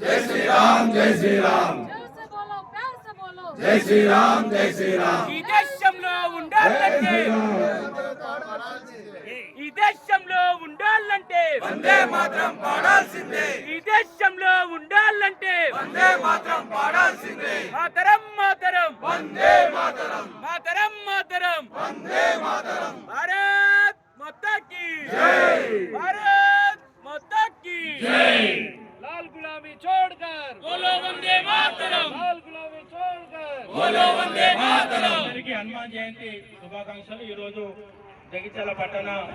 జై జై జై జై ఉండాలంటే ఈ దేశంలో ఉండాలంటే వందే మాత్రం పాడాల్సిందే. ఈ దేశంలో ఉండాలంటే వందే మాత్రం పాడాల్సిందే. మాతరం మాతరం. వందే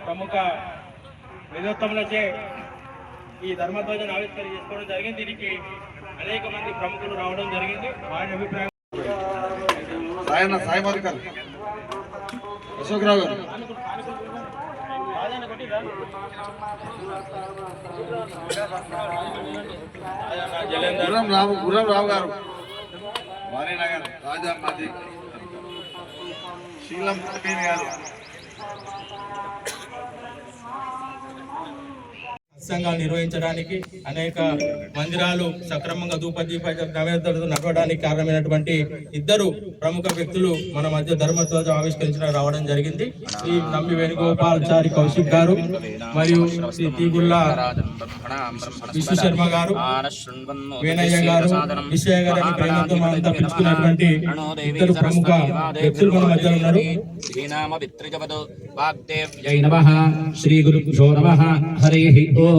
ప్రముఖ విధోత్తములచే ఈ ధర్మధ్వజను ఆవిష్కరణ చేసుకోవడం జరిగింది. దీనికి అనేక మంది ప్రముఖులు రావడం జరిగింది. వారి అభిప్రాయం సాయన్న సాయమాధికారు మధుకర్ అశోక్రావు గారు. గుర్రం రావు గుర్రం రావు గారు. వాణినగర్ రాజా మాజీ. శీలం గారు. సత్సంగాలు నిర్వహించడానికి అనేక మందిరాలు సక్రమంగా ధూపదీప నైవేద్యాలతో నడవడానికి కారణమైనటువంటి ఇద్దరు ప్రముఖ వ్యక్తులు మన మధ్య ధర్మధ్వజం ఆవిష్కరించడం రావడం జరిగింది. ఈ నమ్మి వేణుగోపాల్చారి కౌశిక్ గారు మరియు శ్రీ తీగుల్లా విశ్వ శర్మ గారు వేణయ్య గారు విశ్వయ్య గారు అని ప్రేమతో మనంతా పిలుచుకున్నటువంటి ఇద్దరు ప్రముఖ వ్యక్తులు మన మధ్య ఉన్నారు. జై నమ. శ్రీ గురు నమ. హరి ఓం.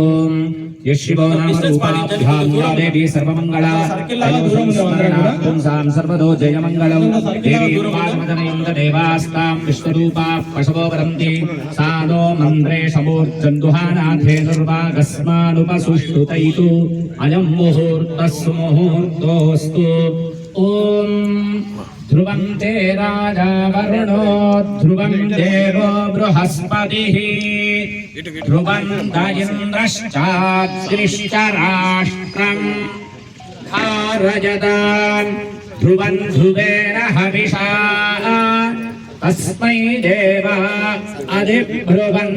యశివో నామ రూపాభ్యాం దేవి సర్వమంగళ పుంసాం సర్వదో జయమంగళం దేవీ మదనయంద దేవాస్తాం విష్ణురూపా పశవో వరంతి సానో మంత్రే సమూర్జందుహానాథే దుర్వాగస్మానుపసుష్టుతైతు అయం ముహూర్తస్సు ముహూర్తోస్తు ఓం ध्रुवं ते राजा वरुणो ध्रुवं देवो बृहस्पतिः ध्रुवं दयन्द्रश्चाग्निश्च राष्ट्रम् धारजदान् ध्रुवं ध्रुवेण हविषा तस्मै देवा अधिब्रुवन्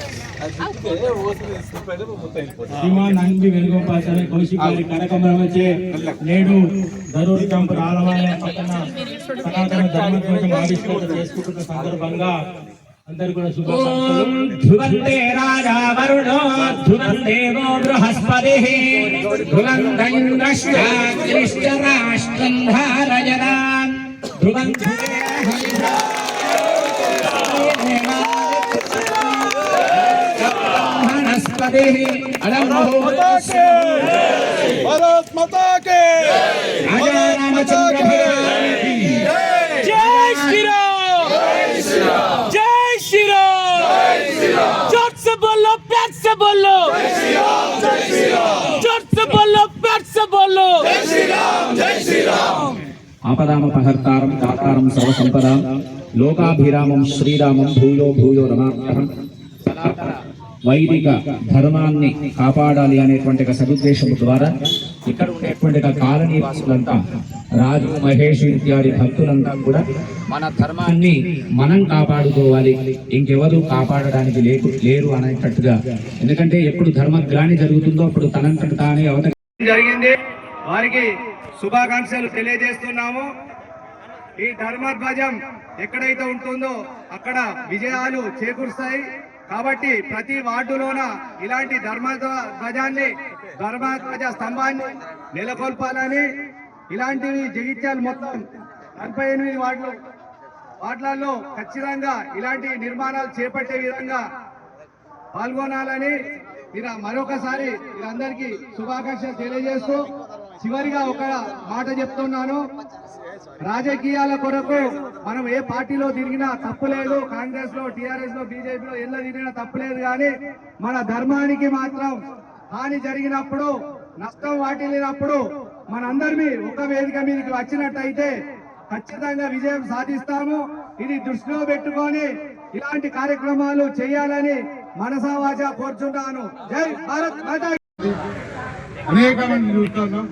నంది వేణుగోపాల్చారి కౌశిక్ గారి కనకమరమచే నేడు ధరూర్ క్యాంపు రాలవాయ పక్కన సనాతన ధర్మధ్వజం ఆవిష్కరణ చేసుకుంటున్న సందర్భంగా అందరు కూడా శుభాకాంక్షలు ధ్రువం తే రాజా వరుణో ధ్రువం దేవో బృహస్పతిः. ధ్రువం దైంద్రశ్చాగ్నిశ్చ రాష్ట్రం ధారయతాన్ ధ్రువం ధ్రువేణ హవిషా బ్రహ్మణస్పతిः అలం ముహూర్తస్య భారత్ మాతా కే రాజా రామచంద్ర భగవాన్ జై శ్రీరామ్ జై శ్రీరామ్ जोर से बोलो प्यार से बोलो जोर से बोलो प्यार से बोलो ఆపదామపహర్తారం దాతారం సర్వసంపదాం లోకాభిరామం శ్రీరామం భూయో భూయో రమాభ్యహం సనాతన వైదిక ధర్మాన్ని కాపాడాలి అనేటువంటి సదుద్దేశం ద్వారా ఇక్కడ ఉండేటువంటి కాలనీ వాసులంతా రాజు మహేష్ ఇత్యాది భక్తులంతా కూడా మన ధర్మాన్ని మనం కాపాడుకోవాలి. ఇంకెవరు కాపాడడానికి లేకు లేరు అనేటట్టుగా. ఎందుకంటే ఎప్పుడు ధర్మగ్లాని జరుగుతుందో అప్పుడు తనంతట తానే అవత జరిగింది. వారికి శుభాకాంక్షలు తెలియజేస్తున్నాము. ఈ ధర్మధ్వజం ఎక్కడైతే ఉంటుందో అక్కడ విజయాలు చేకూరుస్తాయి. కాబట్టి ప్రతి వార్డులోన ఇలాంటి ధర్మ ధ్వజాన్ని ధర్మధ్వజ స్తంభాన్ని నెలకొల్పాలని ఇలాంటివి జగిత్యాలు మొత్తం నలభై ఎనిమిది వార్డులు వార్డులలో ఖచ్చితంగా ఇలాంటి నిర్మాణాలు చేపట్టే విధంగా పాల్గొనాలని మీరు మరొకసారి మీరందరికీ శుభాకాంక్షలు తెలియజేస్తూ చివరిగా ఒక మాట చెప్తున్నాను. రాజకీయాల కొరకు మనం ఏ పార్టీలో తిరిగినా తప్పులేదు కాంగ్రెస్లో టిఆర్ఎస్లో బీజేపీ లో ఎలా తిరిగినా తప్పులేదు కానీ మన ధర్మానికి మాత్రం హాని జరిగినప్పుడు నష్టం వాటిల్లినప్పుడు మనందరినీ ఒక వేదిక మీదకి వచ్చినట్టయితే ఖచ్చితంగా విజయం సాధిస్తాము. ఇది దృష్టిలో పెట్టుకొని ఇలాంటి కార్యక్రమాలు చేయాలని మనసావాచ కోరుచున్నాను. జై భారత్ అనేక మంది చూస్తున్నాం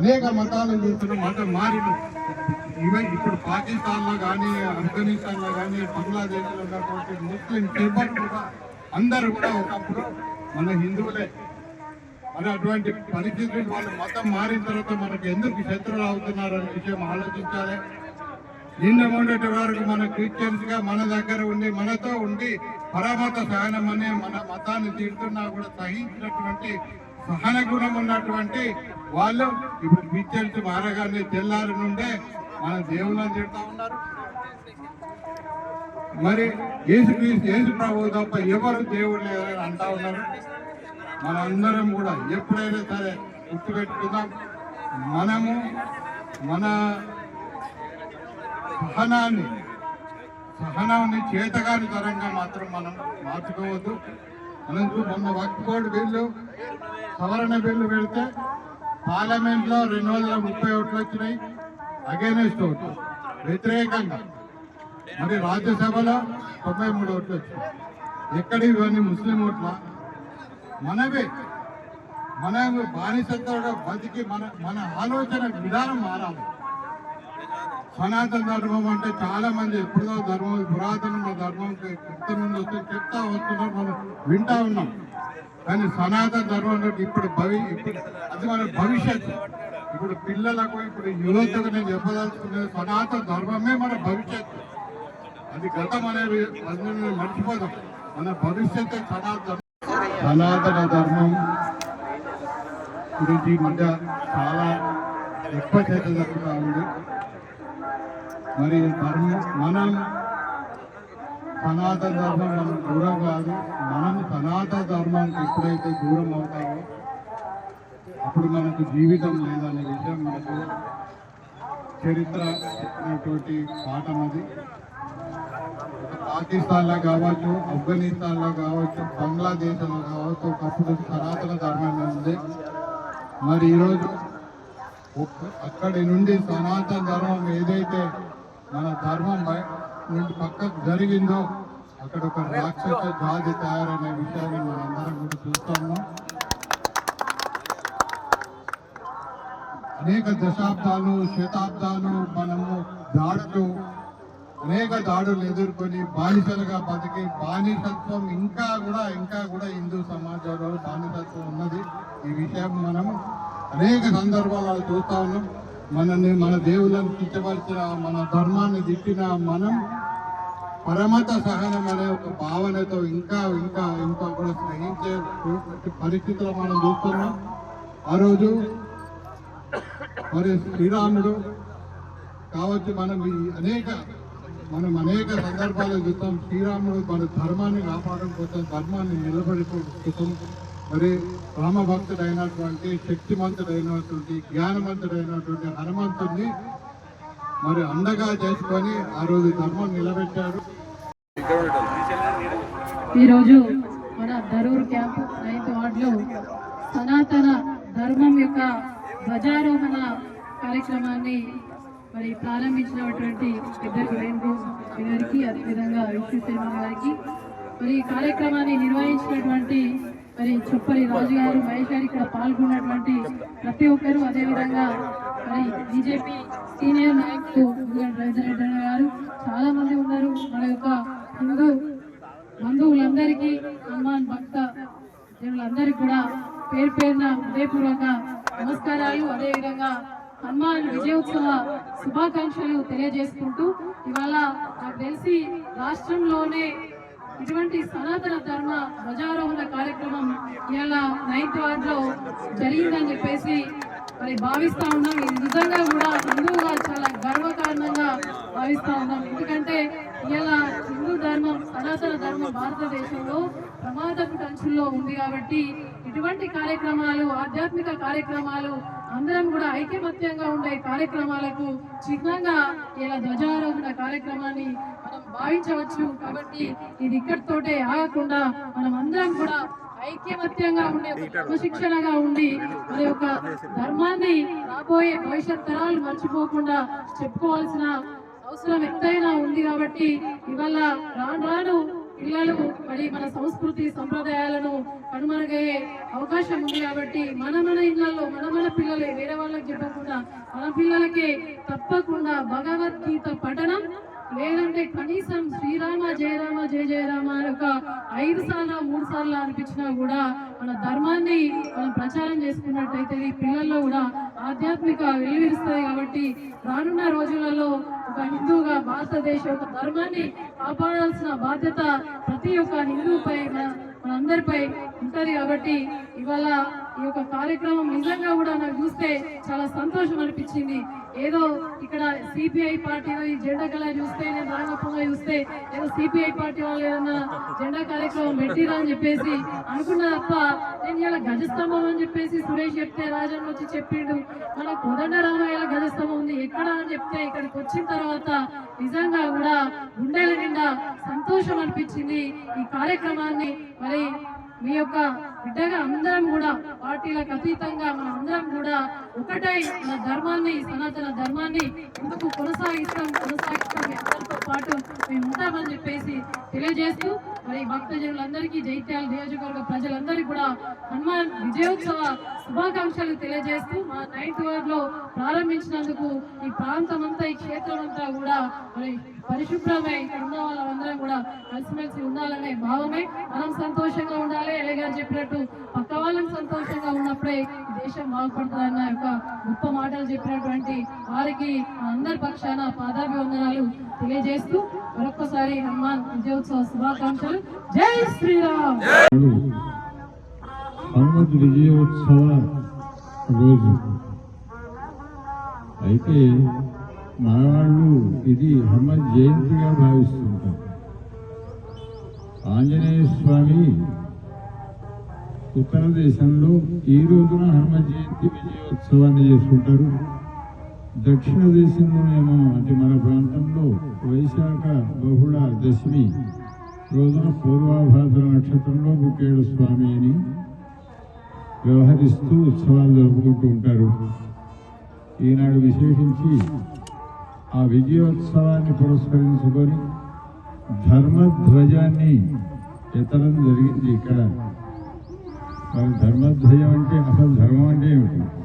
అనేక మతాలను చూస్తున్నాం మతం మారి ఈవెన్ ఇప్పుడు పాకిస్తాన్లో కానీ ఆఫ్ఘనిస్తాన్లో కానీ బంగ్లాదేశ్లో ఉన్నటువంటి ముస్లిం తిరుపతి కూడా అందరూ కూడా ఒకప్పుడు మన హిందువులే. మరి అటువంటి పరిస్థితులు వాళ్ళు మతం మారిన తర్వాత మనకు ఎందుకు శత్రువులు అవుతున్నారు అనే విషయం ఆలోచించాలి. నిన్న మొన్నటి వరకు మన క్రిస్టియన్స్గా మన దగ్గర ఉండి మనతో ఉండి పరమత సహనం అనే మన మతాన్ని తీరుతున్నా కూడా సహించినటువంటి సహన గుణం ఉన్నటువంటి వాళ్ళు ఇప్పుడు క్రిస్టియన్స్ మారగానే తెల్లారి నుండే మన దేవుళ్ళని తిడుతూ ఉన్నారు. మరి యేసు యేసు ప్రభు తప్ప ఎవరు దేవుడు లేదని అంటా ఉన్నారు. మనందరం కూడా ఎప్పుడైనా సరే గుర్తుపెట్టుకుందాం. మనము మన సహనాన్ని సహనాన్ని చేతగాని తరంగా మాత్రం మనం మార్చుకోవద్దు. అనంతరం మొన్న వక్ఫ్ బోర్డు బిల్లు సవరణ బిల్లు పెడితే పార్లమెంట్లో రెండు వందల ముప్పై ఓట్లు వచ్చినాయి. అగేనెస్ట్ ఓట్లు. వ్యతిరేకంగా. మరి రాజ్యసభలో తొంభై మూడు ఓట్లు వచ్చినాయి. ఎక్కడ ఇవన్నీ ముస్లిం ఓట్ల? మనవే. మన బానిసత్వంలో బతికి మన మన ఆలోచన విధానం మారాలి. సనాతన ధర్మం అంటే చాలా మంది ఎప్పుడో ధర్మం పురాతన ధర్మం ఎంత ముందు వస్తే చెప్తా వస్తున్నారు మనం వింటా ఉన్నాం. కానీ సనాతన ధర్మం ఇప్పుడు భవి ఇప్పుడు అది మన భవిష్యత్తు. ఇప్పుడు పిల్లలకు ఇప్పుడు యువతకు నేను చెప్పదలుచుకునేది సనాతన ధర్మమే మన భవిష్యత్తు. అది గతం అనేది అందులో మర్చిపోదాం. మన భవిష్యత్తు సనాతన. సనాతన ధర్మం గురించి మధ్య చాలా ఎక్కువ చర్చ జరుగుతూ ఉంది. మరి మనం సనాతన ధర్మం మనం దూరం కాదు మనం సనాతన ధర్మానికి ఎప్పుడైతే దూరం అవుతామో అప్పుడు మనకు జీవితం లేదనే విషయం మనకు చరిత్ర చెప్పినటువంటి పాఠం అది. పాకిస్తాన్లో కావచ్చు ఆఫ్ఘనిస్తాన్లో కావచ్చు బంగ్లాదేశ్లో కావచ్చు ఒకప్పుడు సనాతన ధర్మం ఉంది. మరి ఈరోజు అక్కడి నుండి సనాతన ధర్మం ఏదైతే మన ధర్మం బయ- నుండి పక్కకు జరిగిందో అక్కడ ఒక రాక్షస జాతి తయారనే విషయాన్ని మనందరం కూడా చూస్తున్నాం అనేక దశాబ్దాలు శతాబ్దాలు మనము దాడులు అనేక దాడులు ఎదుర్కొని బానిసలుగా బతికి బానిసత్వం ఇంకా కూడా ఇంకా కూడా హిందూ సమాజంలో బానిసత్వం ఉన్నది. ఈ విషయం మనం అనేక సందర్భాలలో చూస్తా ఉన్నాం. మనల్ని మన దేవుళ్ళని కించపరిచిన మన ధర్మాన్ని తిట్టిన మనం పరమత సహనం అనే ఒక భావనతో ఇంకా ఇంకా ఇంకా కూడా స్నేహించే పరిస్థితులు మనం చూస్తున్నాం. ఆ రోజు మరి శ్రీరాముడు కావచ్చు మనం ఈ అనేక మనం అనేక సందర్భాలు చూస్తాం. శ్రీరాముడు మన ధర్మాన్ని కాపాడడం కోసం ధర్మాన్ని నిలబడుకోవడం మరి రామభక్తుడైనటువంటి శక్తిమంతుడైనటువంటి జ్ఞానవంతుడైనటువంటి హనుమంతుడిని మరి అండగా చేసుకొని ఆ రోజు ధర్మం నిలబెట్టారు. ఈరోజు మన ధరూర్ క్యాంప్ నైన్త్ వార్డులో సనాతన ధర్మం యొక్క ధ్వజారోహణ కార్యక్రమాన్ని మరి ప్రారంభించినటువంటి ఇద్దరు రెయిన్బో గారికి అదేవిధంగా విష్ణుసేన గారికి మరి ఈ కార్యక్రమాన్ని నిర్వహించినటువంటి మరి చుప్పరి రాజు గారు మహేష్ గారు ఇక్కడ పాల్గొన్నటువంటి ప్రతి ఒక్కరు అదేవిధంగా మరి బీజేపీ సీనియర్ నాయకులు గారు చాలా మంది ఉన్నారు. మన యొక్క హిందూ బంధువులందరికీ హనుమాన్ భక్త దేవులందరికీ కూడా పేరు పేరున హృదయపూర్వక నమస్కారాలు. అదేవిధంగా హనుమాన్ విజయోత్సవ శుభాకాంక్షలు తెలియజేసుకుంటూ ఇవాళ నాకు తెలిసి రాష్ట్రంలోనే ఇటువంటి సనాతన ధర్మ ధ్వజారోహణ కార్యక్రమం ఇవాళ నైన్త్ వార్డ్లో జరిగిందని చెప్పేసి మరి భావిస్తా ఉన్నాం. ఇది నిజంగా కూడా హిందువుగా చాలా గర్వకారణంగా భావిస్తా ఉన్నాం. ఎందుకంటే ఇలా హిందూ ధర్మం సనాతన ధర్మం భారతదేశంలో ప్రమాదపు కంచుల్లో ఉంది కాబట్టి ఇటువంటి కార్యక్రమాలు ఆధ్యాత్మిక కార్యక్రమాలు అందరం కూడా ఐకమత్యంగా ఉండే కార్యక్రమాలకు చిహ్నంగా ఇలా ధ్వజారోహణ కార్యక్రమాన్ని మనం భావించవచ్చు. కాబట్టి ఇది ఇక్కడితోటే ఆగకుండా మనం అందరం కూడా ఐక్యమత్యంగా ఉండే క్రమశిక్షణగా ఉండి మరి యొక్క ధర్మాన్ని రాబోయే భవిష్యత్ తరాలు మర్చిపోకుండా చెప్పుకోవాల్సిన అవసరం ఎంతైనా ఉంది కాబట్టి ఇవాళ రాను రాను పిల్లలు మరి మన సంస్కృతి సంప్రదాయాలను కనుమరుగయ్యే అవకాశం ఉంది కాబట్టి మన మన ఇళ్ళలో మన మన పిల్లలే వేరే వాళ్ళకి చెప్పకుండా మన పిల్లలకే తప్పకుండా భగవద్గీత పఠనం లేదంటే కనీసం శ్రీరామ జయరామ జయ జయరామ అని ఒక ఐదు సార్లు మూడు సార్లు అనిపించినా కూడా మన ధర్మాన్ని మనం ప్రచారం చేసుకున్నట్టయితే ఈ పిల్లల్లో కూడా ఆధ్యాత్మిక వెలువరిస్తుంది కాబట్టి రానున్న రోజులలో ఒక హిందువుగా భారతదేశ యొక్క ధర్మాన్ని కాపాడాల్సిన బాధ్యత ప్రతి ఒక్క హిందువుపై మన మనందరిపై ఉంటుంది కాబట్టి ఇవాళ ఈ యొక్క కార్యక్రమం నిజంగా కూడా నాకు చూస్తే చాలా సంతోషం అనిపించింది. ఏదో ఇక్కడ సిపిఐ పార్టీ ఈ జెండా కళ చూస్తే నేను రాంగప్పగా చూస్తే ఏదో సిపిఐ పార్టీ వాళ్ళు ఏదన్నా జెండా కార్యక్రమం పెట్టిరా అని చెప్పేసి అనుకున్నా తప్ప నేను ఇలా గజస్తంభం అని చెప్పేసి సురేష్ చెప్తే రాజన్ వచ్చి చెప్పిండు. మన కోదండ రామాయణ గజస్తంభం ఉంది ఎక్కడ అని చెప్తే ఇక్కడికి వచ్చిన తర్వాత నిజంగా కూడా గుండెల నిండా సంతోషం అనిపించింది ఈ కార్యక్రమాన్ని. మరి మీ యొక్క బిడ్డగా అందరం కూడా పార్టీలకు అతీతంగా మనం అందరం కూడా ఒకటై మన ధర్మాన్ని సనాతన ధర్మాన్ని ఎందుకు కొనసాగిస్తాం కొనసాగిస్తాం. మీ అందరితో పాటు మేము ఉంటామని చెప్పేసి తెలియజేస్తూ మరి భక్తజనులందరికీ జైత్యాల నియోజకవర్గ ప్రజలందరికీ కూడా హనుమాన్ విజయోత్సవ శుభాకాంక్షలు తెలియజేస్తూ మా నైన్త్ వార్డ్లో ప్రారంభించినందుకు ఈ ప్రాంతం అంతా ఈ క్షేత్రం అంతా కూడా మరి పరిశుభ్రమై ఉన్న వాళ్ళందరం కూడా కలిసిమెలిసి ఉండాలనే భావమే. మనం సంతోషంగా ఉండాలి. ఎలే చెప్పినట్టు పక్క వాళ్ళని సంతోషంగా ఉన్నప్పుడే దేశం బాగుపడుతుందన్న యొక్క గొప్ప మాటలు చెప్పినటువంటి వారికి అందరి పక్షాన పాదాభివందనాలు తెలియజేస్తూ మరొకసారి హనుమాన్ విజయోత్సవ శుభాకాంక్షలు. జై శ్రీరామ్! హనుమంతు విజయోత్సవ రోజు. అయితే మనవాళ్ళు ఇది హనుమంత్ జయంతిగా భావిస్తుంటారు. ఆంజనేయ స్వామి ఉత్తర దేశంలో ఈ రోజున హనుమత్ జయంతి విజయోత్సవాన్ని చేసుకుంటారు దక్షిణ దేశంలోనేమో అంటే మన ప్రాంతంలో వైశాఖ బహుళ దశమి రోజున పూర్వాభాద్ర నక్షత్రంలో గుట్టేడు స్వామి అని వ్యవహరిస్తూ ఉత్సవాలు జరుపుకుంటూ ఉంటారు. ఈనాడు విశేషించి ఆ విజయోత్సవాన్ని పురస్కరించుకొని ధర్మధ్వజాన్ని ఎత్తడం జరిగింది ఇక్కడ. మరి ధర్మధ్వజం అంటే అసలు ధర్మం అంటే ఏమిటి?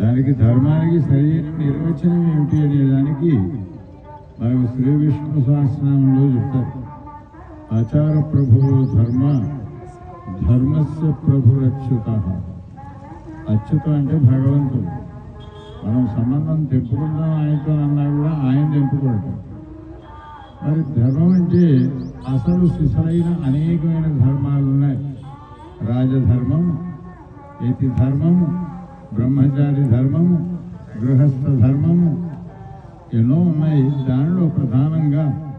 దానికి ధర్మానికి సరైన నిర్వచనం ఏమిటి అనే దానికి మనకు శ్రీ విష్ణు సహస్రనామంలో చెప్తారు. ఆచార ప్రభువు ధర్మ ధర్మస్య ప్రభురచ్యుత. అచ్యుత అంటే భగవంతుడు. మనం సంబంధం తెంపుకుందాం ఆయనతో అన్నా కూడా ఆయన తెంపుకోవటం మరి ధర్మం అంటే అసలు సిసలైన అనేకమైన ధర్మాలు ఉన్నాయి. రాజధర్మం యతి ధర్మము బ్రహ్మచారి ధర్మము గృహస్థ ధర్మము ఎన్నో ఉన్నాయి. దానిలో ప్రధానంగా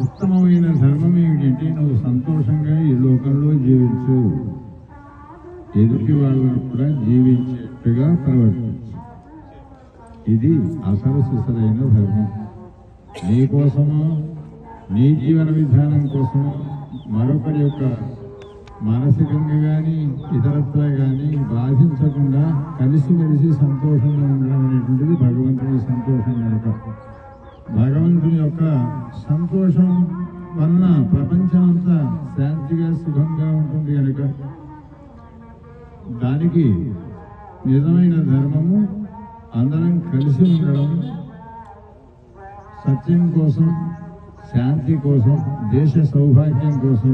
ఉత్తమమైన ధర్మం ఏమిటంటే నువ్వు సంతోషంగా ఈ లోకంలో జీవించు. ఎదుటి వాళ్ళను కూడా జీవించేట్టుగా ప్రవర్తించు. ఇది అసలు సిసలైన ధర్మం. నీ కోసమో నీ జీవన విధానం కోసమో మరొకరి యొక్క మానసికంగా కానీ ఇతరత్వ కానీ బాధించకుండా కలిసిమెలిసి సంతోషంగా ఉండడం అనేటువంటిది భగవంతుని సంతోషం కనుక. భగవంతుని యొక్క సంతోషం వలన ప్రపంచం అంతా శాంతిగా సుఖంగా ఉంటుంది కనుక. దానికి నిజమైన ధర్మము అందరం కలిసి ఉండడం సత్యం కోసం శాంతి కోసం దేశ సౌభాగ్యం కోసం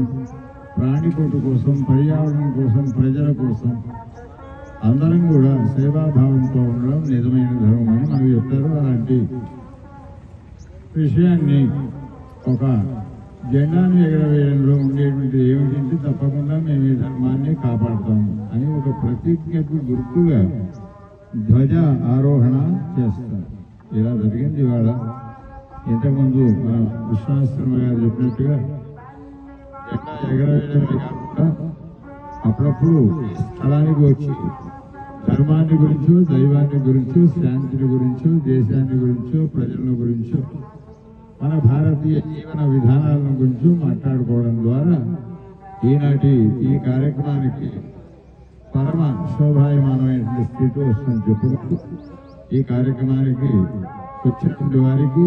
ప్రాణికోటు కోసం పర్యావరణం కోసం ప్రజల కోసం అందరం కూడా సేవాభావంతో ఉండడం నిజమైన ధర్మం అని మనకు చెప్తారు అలాంటి విషయాన్ని ఒక జెండాను ఎగరవేయడంలో ఉండేటువంటి ఏమిటంటే తప్పకుండా మేము ఈ ధర్మాన్ని కాపాడుతాము అని ఒక ప్రతిజ్ఞకు గుర్తుగా ధ్వజ ఆరోహణ చేస్తారు. ఇలా జరిగింది ఇవాళ. ఇంతకుముందు మన విశ్వాశ్రమ గారు చెప్పినట్టుగా ఎగరవేయడమే కాకుండా అప్పుడప్పుడు స్థలానికి వచ్చి ధర్మాన్ని గురించో దైవాన్ని గురించో శాంతిని గురించో దేశాన్ని గురించో ప్రజల గురించో మన భారతీయ జీవన విధానాలను గురించి మాట్లాడుకోవడం ద్వారా ఈనాటి ఈ కార్యక్రమానికి పరమ శోభాయమానమైనటువంటి స్థితి వస్తుందని చెప్పుకుంటూ ఈ కార్యక్రమానికి వచ్చినటువంటి వారికి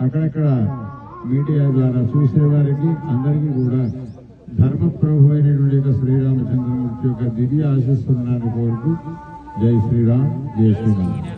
అక్కడక్కడ మీడియా ద్వారా చూసేవారికి అందరికీ కూడా ధర్మ ప్రభు అయినటువంటి యొక్క శ్రీరామచంద్రమూర్తి యొక్క దివ్య ఆశిస్తున్నాను కోరుతూ జై శ్రీరామ్ జై శ్రీరామ్.